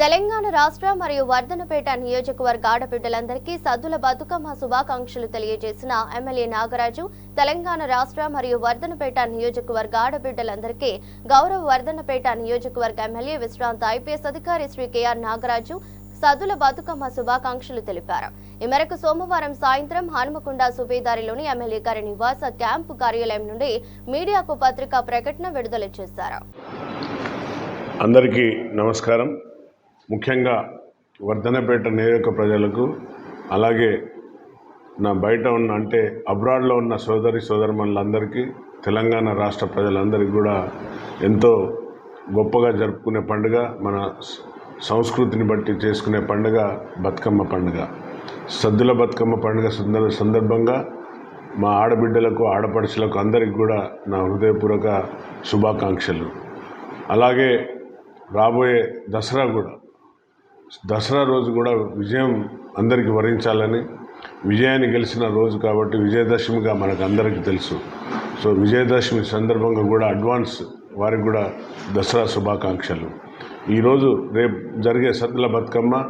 తెలంగాణ రాష్ట్ర మరియు వర్ధనపేట నియోజకవర్గ ఆడబిడ్డలందరికీ సద్దుల బతుకమ్మ శుభాకాంక్షలు తెలియజేసిన ఎమ్మెల్యే నాగరాజు తెలంగాణ రాష్ట్ర మరియు వర్ధనపేట నియోజకవర్గ ఆడబిడ్డలందరికీ గౌరవ వర్ధనపేట నియోజకవర్గ ఎమ్మెల్యే విశ్రాంత ఐపీఎస్ అధికారి శ్రీ కేఆర్ నాగరాజు సదుల బతుకమ్మ శుభాకాంక్షలు తెలిపారు. ఈ మేరకు సోమవారం సాయంత్రం హనుమకొండ సుబేదారిలోని ఎమ్మెల్యే గారి నివాస క్యాంపు కార్యాలయం నుండి మీడియాకు పత్రికా ప్రకటన విడుదల చేశారు. అందరికీ నమస్కారం. ముఖ్యంగా వర్ధనపేట నియోజక ప్రజలకు అలాగే నా బయట ఉన్న అంటే అబ్రాడ్లో ఉన్న సోదరి సోదరుమణులందరికీ తెలంగాణ రాష్ట్ర ప్రజలందరికీ కూడా ఎంతో గొప్పగా జరుపుకునే పండుగ మన సంస్కృతిని బట్టి చేసుకునే పండుగ బతుకమ్మ పండుగ. సద్దుల బతుకమ్మ పండుగ సందర్భ సందర్భంగా మా ఆడబిడ్డలకు ఆడపడుచులకు అందరికీ కూడా నా హృదయపూర్వక శుభాకాంక్షలు. అలాగే రాబోయే దసరా కూడా దసరా రోజు కూడా విజయం అందరికీ వరించాలని విజయాన్ని గెలిచిన రోజు కాబట్టి విజయదశమిగా మనకు అందరికీ తెలుసు. సో విజయదశమి సందర్భంగా కూడా అడ్వాన్స్ వారికి కూడా దసరా శుభాకాంక్షలు. ఈరోజు రేపు జరిగే సద్దుల బతుకమ్మ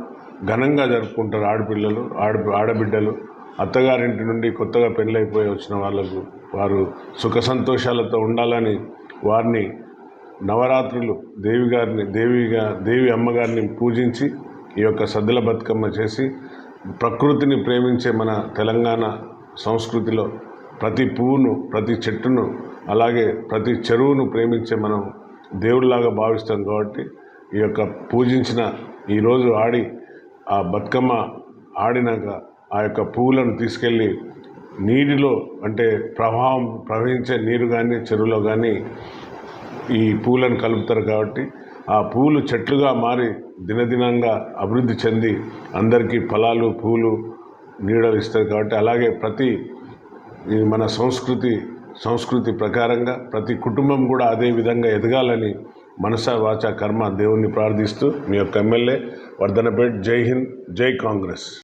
ఘనంగా జరుపుకుంటారు ఆడపిల్లలు ఆడ ఆడబిడ్డలు. అత్తగారింటి నుండి కొత్తగా పెళ్ళైపోయి వచ్చిన వాళ్ళకు వారు సుఖ సంతోషాలతో ఉండాలని వారిని నవరాత్రులు దేవి గారిని దేవిగా దేవి అమ్మగారిని పూజించి ఈ యొక్క సద్దుల బతుకమ్మ చేసి ప్రకృతిని ప్రేమించే మన తెలంగాణ సంస్కృతిలో ప్రతి పువ్వును ప్రతి చెట్టును అలాగే ప్రతి చెరువును ప్రేమించే మనం దేవుడిలాగా భావిస్తాం కాబట్టి ఈ యొక్క పూజించిన ఈరోజు ఆడి ఆ బతుకమ్మ ఆడినాక ఆ యొక్క పువ్వులను తీసుకెళ్ళి నీటిలో అంటే ప్రవాహం ప్రవహించే నీరు కానీ చెరువులో కానీ ఈ పూలను కలుపుతారు కాబట్టి ఆ పూలు చెట్లుగా మారి దినదినంగా అభివృద్ధి చెంది అందరికీ ఫలాలు పూలు నీడలు ఇస్తారు కాబట్టి అలాగే ప్రతి ఈ మన సంస్కృతి సంస్కృతి ప్రకారంగా ప్రతి కుటుంబం కూడా అదే విధంగా ఎదగాలని మనస వాచ కర్మ దేవుణ్ణి ప్రార్థిస్తూ మీ యొక్క ఎమ్మెల్యే వర్ధనపేట్. జై హింద్ జై కాంగ్రెస్.